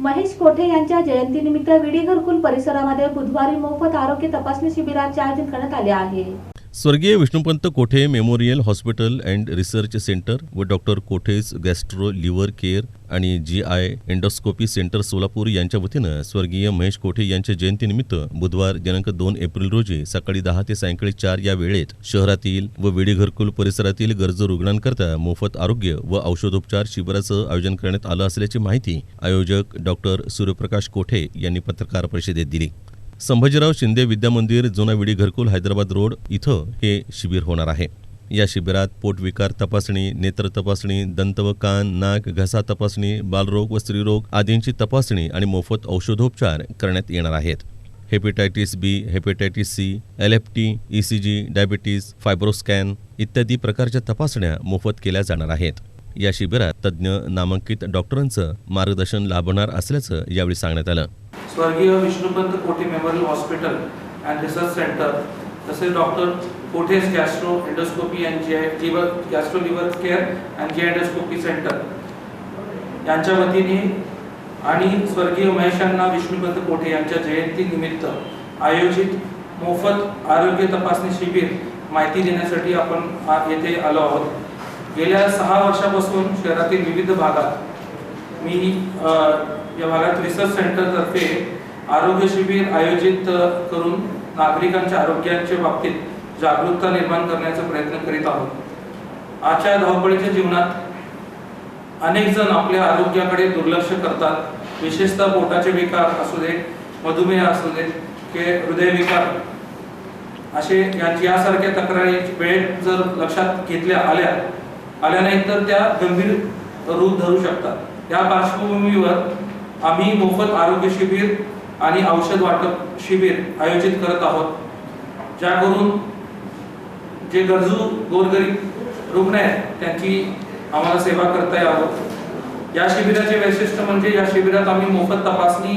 महेश कोठे यांच्या जयंतीनिमित्त विडी घरकुल परिसरामध्ये बुधवारी मोफत आरोग्य तपासणी शिबिराचे आयोजन करण्यात आले आहे. स्वर्गीय Vishnupant Kothe memorial hospital and research centre व doctor Kothe's gastro liver care आणि G I endoscopy centre Solapur यांच्या वतीनं स्वर्गीय महेश कोठे यांच्या जयंतीनिमित्त बुधवार दिनांक दोन एप्रिल रोजी सकाळी दहा ते सायंकाळी चार या वेळेत शहरातील व वेडी घरकुल परिसरातील गरजू रुग्णांकरता मोफत आरोग्य व औषधोपचार शिबिराचं आयोजन करण्यात आलं असल्याची माहिती आयोजक डॉक्टर सूर्यप्रकाश कोठे यांनी पत्रकार परिषदेत दिली. संभाजीराव शिंदे विद्यामंदिर जुनाविडी जुना विडी घरकुल हैदराबाद रोड इथं हे शिबिर होणार आहे. या शिबिरात पोटविकार तपासणी नेत्र तपासणी दंत व कान नाक घसा तपासणी बालरोग व स्त्रीरोग आदींची तपासणी आणि मोफत औषधोपचार करण्यात येणार आहेत. Hepatitis B hepatitis C L F T E C G diabetes fibroscan इत्यादी प्रकारच्या तपासण्या मोफत केल्या जाणार आहेत. या शिबिरात तज्ज्ञ नामांकित डॉक्टरांचं मार्गदर्शन लाभणार असल्याचं यावेळी सांगण्यात आलं. स्वर्गीय Vishnupant Kothe memorial hospital and research centre तसेच doctor Kothe's gastro endoscopy and J liver gastro liver care and J endoscopy centre. यांच्या वतीने आणि स्वर्गीय महेशांना विष्णुपंत कोठे यांच्या जयंतीनिमित्त आयोजित मोफत आरोग्य तपासणी शिबिर माहिती देण्यासाठी आपण येथे आलो आहोत. गेल्या सहा वर्षापासून शहरातील विविध भागात मी या भागात रिसर्च सेंटरतर्फे आरोग्य शिबिर आयोजित करून नागरिकांच्या आरोग्याच्या बाबतीत जागरूकता निर्माण करण्याचा प्रयत्न करीत आहोत. आजच्या धावपळीच्या जीवनात अनेक जण आपल्या आरोग्याकडे दुर्लक्ष करतात. विशेषतः पोटाचे विकार असू दे मधुमेह असू दे की हृदयविकार असे यासारख्या तक्रारी वेळेत जर लक्षात घेतल्या आल्या आल्या नाही तर त्या गंभीर रूप धरू शकतात. या पार्श्वभूमीवर आम्ही मोफत आरोग्य शिबिर आणि औषध वाटप शिबिर आयोजित करत आहोत. ज्याकरून जे गरजू गोरगरीब रुग्ण आहेत त्यांची आम्हाला सेवा करता यावं या शिबिराचे वैशिष्ट्य म्हणजे या शिबिरात आम्ही मोफत तपासणी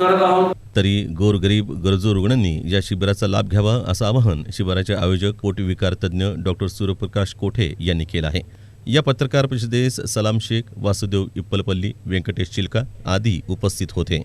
करत आहोत. तरी गोरगरीब गरजू रुग्णांनी या शिबिराचा लाभ घ्यावा असं आवाहन शिबिराचे आयोजक पोटविकार तज्ज्ञ डॉक्टर सूर्यप्रकाश कोठे यांनी केलं आहे. या पत्रकार परिषदेस सलाम शेख वासुदेव इप्पलपल्ली व्यंकटेश चिलका आदी उपस्थित होते.